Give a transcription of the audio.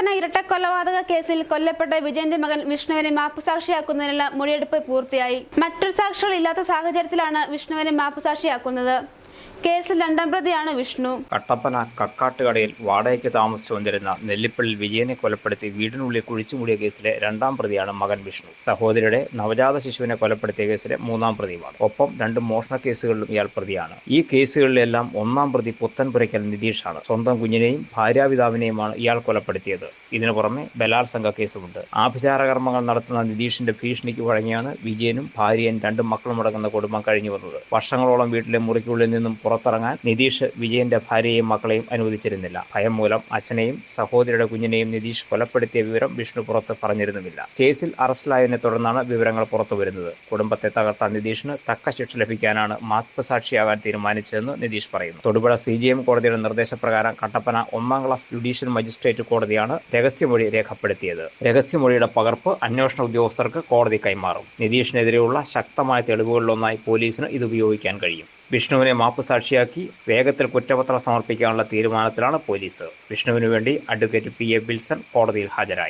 കട്ടപ്പന ഇരട്ടക്കൊലപാതക കേസിൽ കൊല്ലപ്പെട്ട വിജയന്റെ മകൻ വിഷ്ണുവിനെ മാപ്പുസാക്ഷിയാക്കുന്നതിനുള്ള മൊഴിയെടുപ്പ് പൂർത്തിയായി. മറ്റൊരു സാക്ഷികൾ ഇല്ലാത്ത സാഹചര്യത്തിലാണ് വിഷ്ണുവിനെ മാപ്പുസാക്ഷിയാക്കുന്നത്. കേസിൽ രണ്ടാം പ്രതിയാണ് വിഷ്ണു. കട്ടപ്പന കക്കാട്ടുകടയിൽ വാടകയ്ക്ക് താമസിച്ചു വന്നിരുന്ന നെല്ലിപ്പള്ളി വിജയനെ കൊലപ്പെടുത്തി വീടിനുള്ളിൽ കുഴിച്ചുമൂടിയ കേസിലെ രണ്ടാം പ്രതിയാണ് മകൻ വിഷ്ണു. സഹോദരിയുടെ നവജാത ശിശുവിനെ കൊലപ്പെടുത്തിയ കേസിലെ മൂന്നാം പ്രതിയുമാണ്. ഒപ്പം രണ്ട് മോഷണ കേസുകളിലും ഇയാൾ പ്രതിയാണ്. ഈ കേസുകളിലെല്ലാം ഒന്നാം പ്രതി പുത്തൻപുരയ്ക്കൽ നിതീഷാണ്. സ്വന്തം കുഞ്ഞിനെയും ഭാര്യാപിതാവിനെയുമാണ് ഇയാൾ കൊലപ്പെടുത്തിയത്. ഇതിനു പുറമെ ബലാത്സംഗ കേസുമുണ്ട്. ആഭിചാരകർമ്മങ്ങൾ നടത്തുന്ന നിതീഷിന്റെ ഭീഷണിക്ക് വഴങ്ങിയാണ് വിജയനും ഭാര്യയും രണ്ട് മക്കളും അടങ്ങുന്ന കുടുംബം കഴിഞ്ഞു വന്നത്. വർഷങ്ങളോളം വീട്ടിലെ മുറിക്കുള്ളിൽ നിന്നും പുറത്തിറങ്ങാൻ നിതീഷ് വിജയന്റെ ഭാര്യയെയും മക്കളെയും അനുവദിച്ചിരുന്നില്ല. ഭയം മൂലം അച്ഛനെയും സഹോദരിയുടെ കുഞ്ഞിനെയും നിതീഷ് കൊലപ്പെടുത്തിയ വിവരം വിഷ്ണു പുറത്ത് പറഞ്ഞിരുന്നുമില്ല. കേസിൽ അറസ്റ്റിലായതിനെ തുടർന്നാണ് വിവരങ്ങൾ പുറത്തു വരുന്നത്. കുടുംബത്തെ തകർത്ത നിതീഷിന് തക്ക ശിക്ഷ ലഭിക്കാനാണ് മാത്മസാക്ഷിയാകാൻ തീരുമാനിച്ചതെന്ന് നിതീഷ് പറയുന്നു. തൊടുപുഴ സി ജി എം കോടതിയുടെ നിർദ്ദേശപ്രകാരം കട്ടപ്പന ഒന്നാം ക്ലാസ് ജുഡീഷ്യൽ മജിസ്ട്രേറ്റ് കോടതിയാണ് രഹസ്യമൊഴി രേഖപ്പെടുത്തിയത്. രഹസ്യമൊഴിയുടെ പകർപ്പ് അന്വേഷണ ഉദ്യോഗസ്ഥർക്ക് കോടതി കൈമാറും. നിതീഷിനെതിരെയുള്ള ശക്തമായ തെളിവുകളിലൊന്നായി പോലീസിന് ഇത് ഉപയോഗിക്കാൻ കഴിയും. വിഷ്ണുവിനെ മാപ്പുസാക്ഷിയാക്കി വേഗത്തിൽ കുറ്റപത്രം സമർപ്പിക്കാനുള്ള തീരുമാനത്തിലാണ് പോലീസ്. വിഷ്ണുവിനു വേണ്ടി അഡ്വക്കേറ്റ് പി എ ബിൽസൺ കോടതിയിൽ ഹാജരായി.